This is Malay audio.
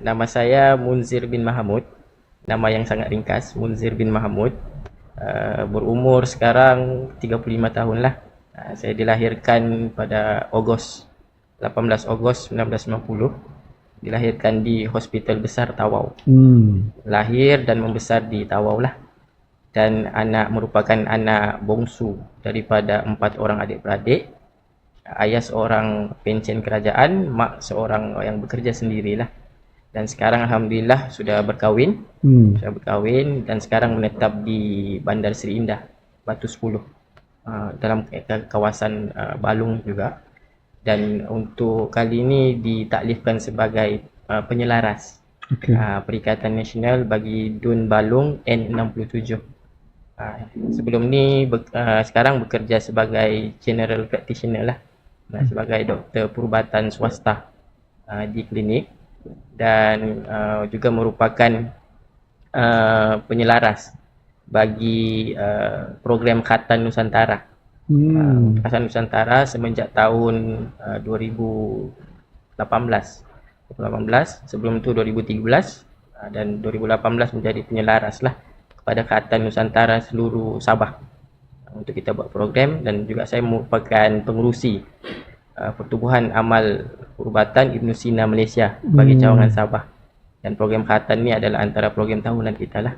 nama saya Munzir bin Mahamud. Nama yang sangat ringkas, Munzir bin Mahamud. Uh, berumur sekarang 35 tahun lah. Uh, saya dilahirkan pada Ogos 18 Ogos 1990. Dilahirkan di Hospital Besar Tawau. Hmm. Lahir dan membesar di Tawau lah. Dan anak merupakan anak bongsu daripada empat orang adik-beradik. Ayah seorang pencen kerajaan, mak seorang yang bekerja sendirilah. Dan sekarang Alhamdulillah sudah berkahwin. Hmm. Sudah berkahwin dan sekarang menetap di Bandar Seri Indah, Batu 10. Uh, dalam ka- kawasan uh, Balung juga. Dan untuk kali ini ditaklifkan sebagai uh, penyelaras Okey. uh, Perikatan Nasional bagi Dun Balung N67. Uh, sebelum ni ber, uh, sekarang bekerja sebagai general practitioner lah. Uh, sebagai doktor perubatan swasta uh, di klinik dan uh, juga merupakan uh, penyelaras bagi uh, program Khatan Nusantara. Hmm. Khatan Nusantara semenjak tahun uh, 2018. 2018, sebelum tu 2013 uh, dan 2018 menjadi penyelaras lah kepada Khatan Nusantara seluruh Sabah uh, untuk kita buat program dan juga saya merupakan pengerusi uh, Pertubuhan Amal Perubatan Ibnu Sina Malaysia bagi Hmm. cawangan Sabah dan program Khatan ni adalah antara program tahunan kita lah